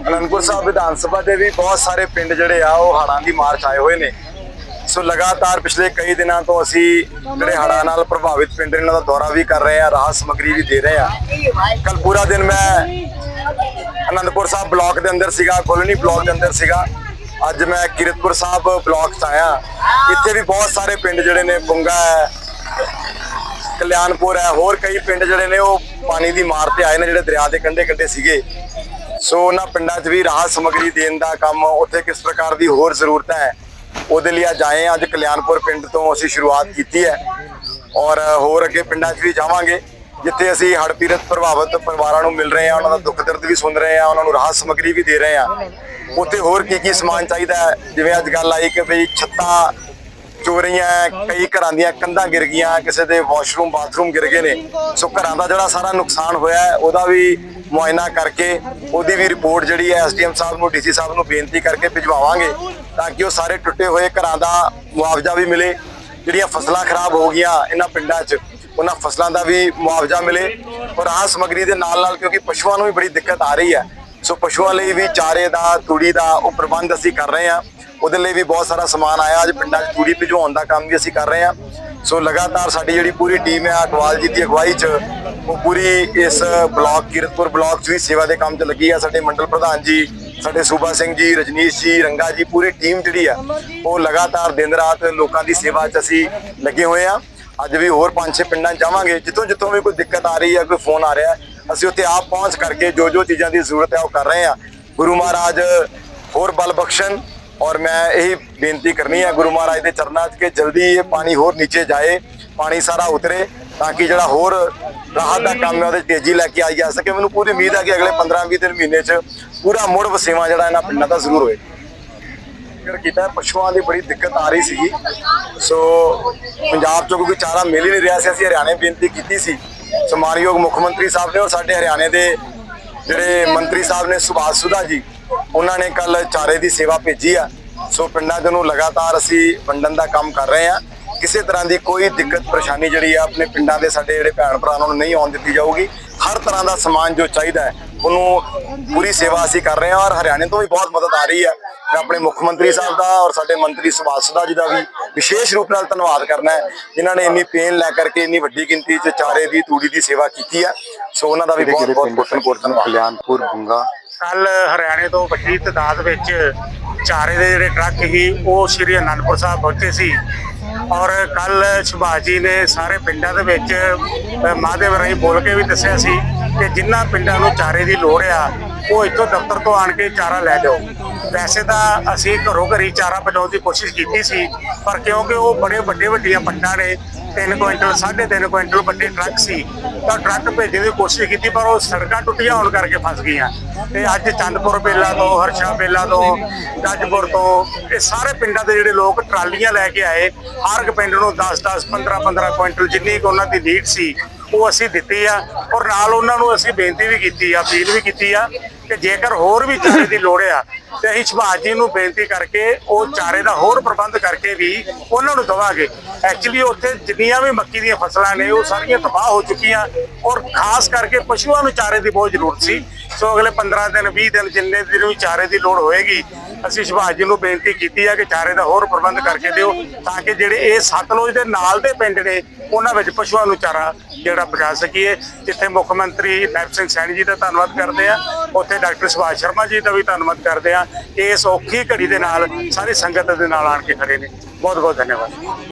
ਅਨੰਦਪੁਰ ਸਾਹਿਬ ਵਿਧਾਨ ਸਭਾ ਦੇ ਵੀ ਬਹੁਤ ਸਾਰੇ ਪਿੰਡ ਜਿਹੜੇ ਆ, ਉਹ ਹੜ੍ਹਾਂ ਦੀ ਮਾਰ 'ਚ ਆਏ ਹੋਏ ਨੇ। ਸੋ ਲਗਾਤਾਰ ਪਿਛਲੇ ਕਈ ਦਿਨਾਂ ਤੋਂ ਅਸੀਂ ਜਿਹੜੇ ਹੜ੍ਹਾਂ ਨਾਲ ਪ੍ਰਭਾਵਿਤ ਪਿੰਡ ਇਹਨਾਂ ਦਾ ਦੌਰਾ ਵੀ ਕਰ ਰਹੇ ਆ, ਰਾਹਤ ਸਮੱਗਰੀ ਵੀ ਦੇ ਰਹੇ ਆ। ਕੱਲ ਪੂਰਾ ਦਿਨ ਮੈਂ ਅਨੰਦਪੁਰ ਸਾਹਿਬ ਬਲਾਕ ਦੇ ਅੰਦਰ ਸੀਗਾ, ਕੋਲੋਨੀ ਬਲਾਕ ਦੇ ਅੰਦਰ ਸੀਗਾ। ਅੱਜ ਮੈਂ ਕਿਰਤਪੁਰ ਸਾਹਿਬ ਬਲਾਕ 'ਚ ਆਇਆ। ਇੱਥੇ ਵੀ ਬਹੁਤ ਸਾਰੇ ਪਿੰਡ ਜਿਹੜੇ ਨੇ, ਪੁੰਗਾ ਹੈ, ਕਲਿਆਣਪੁਰ ਹੈ, ਹੋਰ ਕਈ ਪਿੰਡ ਜਿਹੜੇ ਨੇ, ਉਹ ਪਾਣੀ ਦੀ ਮਾਰ ਤੇ ਆਏ ਨੇ, ਜਿਹੜੇ ਦਰਿਆ ਦੇ ਕੰਢੇ ਕੰਢੇ ਸੀਗੇ। ਸੋ ਉਹਨਾਂ ਪਿੰਡਾਂ 'ਚ ਵੀ ਰਾਹਤ ਸਮੱਗਰੀ ਦੇਣ ਦਾ ਕੰਮ ਉੱਥੇ ਕਿਸ ਪ੍ਰਕਾਰ ਦੀ ਹੋਰ ਜ਼ਰੂਰਤਾਂ ਹੈ, ਉਹਦੇ ਲਈ ਅੱਜ ਆਏ ਹਾਂ। ਅੱਜ ਕਲਿਆਣਪੁਰ ਪਿੰਡ ਤੋਂ ਅਸੀਂ ਸ਼ੁਰੂਆਤ ਕੀਤੀ ਹੈ ਔਰ ਹੋਰ ਅੱਗੇ ਪਿੰਡਾਂ 'ਚ ਵੀ ਜਾਵਾਂਗੇ, ਜਿੱਥੇ ਅਸੀਂ ਹੜ੍ਹ ਪੀੜਤ ਪ੍ਰਭਾਵਿਤ ਪਰਿਵਾਰਾਂ ਨੂੰ ਮਿਲ ਰਹੇ ਹਾਂ, ਉਹਨਾਂ ਦਾ ਦੁੱਖ ਦਰਦ ਵੀ ਸੁਣ ਰਹੇ ਹਾਂ, ਉਹਨਾਂ ਨੂੰ ਰਾਹਤ ਸਮੱਗਰੀ ਵੀ ਦੇ ਰਹੇ ਹਾਂ। ਉੱਥੇ ਹੋਰ ਕੀ ਕੀ ਸਮਾਨ ਚਾਹੀਦਾ ਜਿਵੇਂ ਅੱਜ ਗੱਲ ਆਈ ਕਿ ਭਈ ਛੱਤਾਂ ਚੋਰੀਆਂ ਕਈ ਘਰਾਂ ਦੀਆਂ ਕੰਧਾਂ ਗਿਰ ਗਈਆਂ ਕਿਸੇ ਦੇ ਵਾਸ਼ਰੂਮ ਬਾਥਰੂਮ ਗਿਰ ਗਏ ਨੇ। ਸੋ ਘਰਾਂ ਦਾ ਜਿਹੜਾ ਸਾਰਾ ਨੁਕਸਾਨ ਹੋਇਆ ਹੈ, ਉਹਦਾ ਵੀ ਮੁਆਇਨਾ ਕਰਕੇ ਉਹਦੀ ਵੀ ਰਿਪੋਰਟ ਜਿਹੜੀ ਹੈ ਐਸਡੀਐਮ ਸਾਹਿਬ ਨੂੰ ਡੀਸੀ ਸਾਹਿਬ ਨੂੰ ਬੇਨਤੀ ਕਰਕੇ ਭਿਜਵਾਵਾਂਗੇ ਤਾਂ ਕਿ ਉਹ ਸਾਰੇ ਟੁੱਟੇ ਹੋਏ ਘਰਾਂ ਦਾ ਮੁਆਵਜ਼ਾ ਵੀ ਮਿਲੇ। ਜਿਹੜੀਆਂ ਫਸਲਾਂ ਖਰਾਬ ਹੋ ਗਈਆਂ ਇਹਨਾਂ ਪਿੰਡਾਂ 'ਚ ਉਹਨਾਂ ਫਸਲਾਂ ਦਾ ਵੀ ਮੁਆਵਜ਼ਾ ਮਿਲੇ। ਔਰ ਆਹ ਸਮੱਗਰੀ ਦੇ ਨਾਲ ਨਾਲ ਕਿਉਂਕਿ ਪਸ਼ੂਆਂ ਨੂੰ ਵੀ ਬੜੀ ਦਿੱਕਤ ਆ ਰਹੀ ਹੈ ਸੋ ਪਸ਼ੂਆਂ ਲਈ ਵੀ ਚਾਰੇ ਦਾ ਤੂੜੀ ਦਾ ਉਹ ਪ੍ਰਬੰਧ ਅਸੀਂ ਕਰ ਰਹੇ ਹਾਂ। ਉਹਦੇ ਲਈ ਵੀ ਬਹੁਤ ਸਾਰਾ ਸਮਾਨ ਆਇਆ। ਅੱਜ ਪਿੰਡਾਂ 'ਚ ਤੂੜੀ ਭਿਜਵਾਉਣ ਦਾ ਕੰਮ ਵੀ ਅਸੀਂ ਕਰ ਰਹੇ ਹਾਂ। ਸੋ ਲਗਾਤਾਰ ਸਾਡੀ ਜਿਹੜੀ ਪੂਰੀ ਟੀਮ ਹੈ ਅਟਵਾਲ ਜੀ ਦੀ ਅਗਵਾਈ 'ਚ ਉਹ ਪੂਰੀ ਇਸ ਬਲਾਕ, ਕਿਰਤਪੁਰ ਬਲਾਕ 'ਚ ਵੀ ਸੇਵਾ ਦੇ ਕੰਮ 'ਚ ਲੱਗੀ ਆ। ਸਾਡੇ ਮੰਡਲ ਪ੍ਰਧਾਨ ਜੀ, ਸਾਡੇ ਸੂਬਾ ਸਿੰਘ ਜੀ, ਰਜਨੀਸ਼ ਜੀ, ਰੰਗਾ ਜੀ, ਪੂਰੀ ਟੀਮ ਜਿਹੜੀ ਆ, ਉਹ ਲਗਾਤਾਰ ਦਿਨ ਰਾਤ ਲੋਕਾਂ ਦੀ ਸੇਵਾ 'ਚ ਅਸੀਂ ਲੱਗੇ ਹੋਏ ਆ। ਅੱਜ ਵੀ ਹੋਰ ਪੰਜ ਛੇ ਪਿੰਡਾਂ 'ਚ ਜਾਵਾਂਗੇ। ਜਿੱਥੋਂ ਜਿੱਥੋਂ ਵੀ ਕੋਈ ਦਿੱਕਤ ਆ ਰਹੀ ਹੈ ਕੋਈ ਫੋਨ ਆ ਰਿਹਾ, ਅਸੀਂ ਉੱਥੇ ਆਪ ਪਹੁੰਚ ਕਰਕੇ ਜੋ ਜੋ ਚੀਜ਼ਾਂ ਦੀ ਜ਼ਰੂਰਤ ਹੈ, ਉਹ ਕਰ ਰਹੇ ਹਾਂ। ਗੁਰੂ ਮਹਾਰਾਜ ਹੋਰ ਬਲ ਬਖਸ਼ਣ ਔਰ ਮੈਂ ਇਹੀ ਬੇਨਤੀ ਕਰਨੀ ਹੈ ਗੁਰੂ ਮਹਾਰਾਜ ਦੇ ਚਰਨਾਂ 'ਚ ਕਿ ਜਲਦੀ ਇਹ ਪਾਣੀ ਹੋਰ ਨੀਚੇ ਜਾਏ, ਪਾਣੀ ਸਾਰਾ ਉਤਰੇ ਤਾਂ ਕਿ ਜਿਹੜਾ ਹੋਰ ਰਾਹਤ ਦਾ ਕੰਮ ਹੈ ਉਹਦੇ 'ਚ ਤੇਜ਼ੀ ਲੈ ਕੇ ਆਈ ਜਾ ਸਕੇ। ਮੈਨੂੰ ਪੂਰੀ ਉਮੀਦ ਹੈ ਕਿ ਅਗਲੇ 15-20 ਦਿਨ ਮਹੀਨੇ 'ਚ ਪੂਰਾ ਮੁੜ ਵਸੇਵਾ ਜਿਹੜਾ ਇਹਨਾਂ ਪਿੰਡਾਂ ਦਾ ਜ਼ਰੂਰ ਹੋਏ। ਜ਼ਿਕਰ ਕੀਤਾ, ਪਸ਼ੂਆਂ ਦੀ ਬੜੀ ਦਿੱਕਤ ਆ ਰਹੀ ਸੀਗੀ। ਸੋ ਪੰਜਾਬ ਚੋਂ ਕੋਈ ਚਾਰਾ ਮਿਲ ਹੀ ਨਹੀਂ ਰਿਹਾ ਸੀ, ਅਸੀਂ ਹਰਿਆਣੇ ਬੇਨਤੀ ਕੀਤੀ ਸੀ। ਸੋ ਮੁੱਖ ਮੰਤਰੀ ਸਾਹਿਬ ਨੇ ਔਰ ਸਾਡੇ ਹਰਿਆਣੇ ਦੇ ਜਿਹੜੇ ਮੰਤਰੀ ਸਾਹਿਬ ਨੇ ਸੁਭਾਸ਼ ਸੁਧਾ ਜੀ ਉਹਨਾਂ ਨੇ ਕੱਲ ਚਾਰੇ ਦੀ ਸੇਵਾ ਭੇਜੀ ਆ। ਸੋ ਪਿੰਡਾਂ 'ਚ ਨੂੰ ਲਗਾਤਾਰ ਅਸੀਂ ਵੰਡਣ ਦਾ ਕੰਮ ਕਰ ਰਹੇ ਆ। ਕਿਸੇ ਤਰ੍ਹਾਂ ਦੀ ਕੋਈ ਦਿੱਕਤ ਪਰੇਸ਼ਾਨੀ ਜਿਹੜੀ ਆ, ਆਪਣੇ ਪਿੰਡਾਂ ਦੇ ਸਾਡੇ ਜਿਹੜੇ ਭੈਣ ਭਰਾਵਾਂ ਨੂੰ ਨਹੀਂ ਆਉਣ ਦਿੱਤੀ ਜਾਊਗੀ। ਹਰ ਤਰ੍ਹਾਂ ਦਾ ਸਮਾਨ ਜੋ ਚਾਹੀਦਾ ਹੈ ਉਹਨੂੰ ਪੂਰੀ ਸੇਵਾ ਅਸੀਂ ਕਰ ਰਹੇ ਹਾਂ ਔਰ ਹਰਿਆਣੇ ਤੋਂ ਵੀ ਬਹੁਤ ਮਦਦ ਆ ਰਹੀ ਹੈ। ਮੈਂ ਆਪਣੇ ਮੁੱਖ ਮੰਤਰੀ ਸਾਹਿਬ ਦਾ ਔਰ ਸਾਡੇ ਮੰਤਰੀ ਸੁਭਾਸ਼ ਸੁਦਾ ਜੀ ਦਾ ਵੀ ਵਿਸ਼ੇਸ਼ ਰੂਪ ਨਾਲ ਧੰਨਵਾਦ ਕਰਨਾ ਹੈ। ਜਿਨ੍ਹਾਂ ਨੇ ਇੰਨੀ ਪੇਨ ਲੈ ਕਰਕੇ ਇੰਨੀ ਵੱਡੀ ਗਿਣਤੀ 'ਚ ਚਾਰੇ ਦੀ ਤੂੜੀ ਦੀ ਸੇਵਾ ਕੀਤੀ ਹੈ। ਸੋ ਉਹਨਾਂ ਦਾ ਵੀ ਬਹੁਤ ਬਹੁਤ ਕੋਟਨ ਕੋਟ ਧੰਨਵਾਦ। ਕਲਿਆਣਪੁਰ ਬੁੰਗਾ ਕੱਲ ਹਰਿਆਣੇ ਤੋਂ ਵੱਡੀ ਤਾਦਾਦ ਵਿੱਚ ਚਾਰੇ ਦੇ ਜਿਹੜੇ ਟਰੱਕ ਸੀ ਉਹ ਸ਼੍ਰੀ ਅਨੰਦਪੁਰ ਸਾਹਿਬ ਪਹੁੰਚੇ ਸੀ। ਔਰ ਕੱਲ ਸੁਭਾਸ਼ ਜੀ ਨੇ ਸਾਰੇ ਪਿੰਡਾਂ ਦੇ ਵਿੱਚ ਮਾਧਿਅਮ ਰਾਹੀਂ ਬੋਲ ਕੇ ਵੀ ਦੱਸਿਆ ਸੀ ਕਿ ਜਿਨ੍ਹਾਂ ਪਿੰਡਾਂ ਨੂੰ ਚਾਰੇ ਦੀ ਲੋੜ ਆ, ਉਹ ਇੱਥੋਂ ਦਫ਼ਤਰ ਤੋਂ ਆਣ ਕੇ ਚਾਰਾ ਲੈ ਜਾਓ। ਵੈਸੇ ਤਾਂ ਅਸੀਂ ਘਰੋਂ ਘਰੀ ਚਾਰਾ ਪਹੁੰਚਾਉਣ ਦੀ ਕੋਸ਼ਿਸ਼ ਕੀਤੀ ਸੀ, ਪਰ ਕਿਉਂਕਿ ਉਹ ਬੜੇ ਵੱਡੇ ਵੱਡੀਆਂ ਪੰਡਾਂ ਨੇ 3 ਕੁਇੰਟਲ 3.5 ਕੁਇੰਟਲ ਵੱਡੇ ਟਰੱਕ ਸੀ, ਤਾਂ ਟਰੱਕ ਭੇਜਣ ਦੀ ਕੋਸ਼ਿਸ਼ ਕੀਤੀ, ਪਰ ਉਹ ਸੜਕਾਂ ਟੁੱਟੀਆਂ ਹੋਣ ਕਰਕੇ ਫਸ ਗਈਆਂ। ਤੇ ਅੱਜ ਚੰਦਪੁਰ ਬੇਲਾ ਤੋਂ, ਹਰਸ਼ਾ ਬੇਲਾ ਤੋਂ ਜੱਜਪੁਰ ਤੋਂ, ਇਹ ਸਾਰੇ ਪਿੰਡਾਂ ਦੇ ਜਿਹੜੇ ਲੋਕ ਟਰਾਲੀਆਂ ਲੈ ਕੇ ਆਏ, ਹਰ ਇੱਕ ਪਿੰਡ ਨੂੰ 10 10 15 15 ਕੁਇੰਟਲ ਜਿੰਨੀ ਕੁ ਉਹਨਾਂ ਦੀ ਨੀਡ ਸੀ, ਉਹ ਅਸੀਂ ਦਿੱਤੀ ਆ, ਔਰ ਨਾਲ ਉਹਨਾਂ ਨੂੰ ਅਸੀਂ ਬੇਨਤੀ ਵੀ ਕੀਤੀ ਆ, ਅਪੀਲ ਵੀ ਕੀਤੀ ਆ ਕਿ ਜੇਕਰ ਹੋਰ ਵੀ ਚਾਰੇ ਦੀ ਲੋੜ ਆ, ਤੇ ਅਸੀਂ ਸੁਭਾਸ਼ ਜੀ ਨੂੰ ਬੇਨਤੀ ਕਰਕੇ, ਉਹ ਚਾਰੇ ਦਾ ਹੋਰ ਪ੍ਰਬੰਧ ਕਰਕੇ ਵੀ ਉਹਨਾਂ ਨੂੰ ਦਵਾਂਗੇ। ਐਕਚੁਅਲੀ ਉੱਥੇ ਜਿੰਨੀਆਂ ਵੀ ਮੱਕੀ ਦੀਆਂ ਫਸਲਾਂ ਨੇ, ਉਹ ਸਾਰੀਆਂ ਤਬਾਹ ਹੋ ਚੁੱਕੀਆਂ, ਔਰ ਖਾਸ ਕਰਕੇ ਪਸ਼ੂਆਂ ਨੂੰ ਚਾਰੇ ਦੀ ਬਹੁਤ ਜ਼ਰੂਰਤ ਸੀ। ਸੋ ਅਗਲੇ 15 ਦਿਨ 20 ਦਿਨ ਜਿੰਨੇ ਦਿਨ ਵੀ ਚਾਰੇ ਦੀ ਲੋੜ ਹੋਏਗੀ, ਅਸੀਂ ਸੁਭਾਸ਼ ਜੀ ਨੂੰ ਬੇਨਤੀ ਕੀਤੀ ਆ ਕਿ ਚਾਰੇ ਦਾ ਹੋਰ ਪ੍ਰਬੰਧ ਕਰਕੇ ਦਿਓ, ਤਾਂ ਕਿ ਜਿਹੜੇ ਇਹ ਸਤਲੁਜ ਦੇ ਨਾਲ ਦੇ ਪਿੰਡ ਨੇ, ਉਹਨਾਂ ਵਿੱਚ ਪਸ਼ੂਆਂ ਨੂੰ ਚਾਰਾ ਜਿਹੜਾ ਪਹੁੰਚਾ ਸਕੀਏ। ਜਿੱਥੇ ਮੁੱਖ ਮੰਤਰੀ ਨੈਬ ਸਿੰਘ ਸੈਣੀ ਜੀ ਦਾ ਧੰਨਵਾਦ ਕਰਦੇ ਆ ਉੱਥੇ ਡਾਕਟਰ ਸੁਭਾਸ਼ ਸ਼ਰਮਾ ਜੀ ਦਾ ਵੀ ਧੰਨਵਾਦ ਕਰਦੇ ਆ ਇਸ ਔਖੀ ਘੜੀ ਦੇ ਨਾਲ, ਸਾਰੀ ਸੰਗਤ ਦੇ ਨਾਲ ਆਣ ਕੇ ਖੜੇ ਨੇ। ਬਹੁਤ ਬਹੁਤ ਧੰਨਵਾਦ।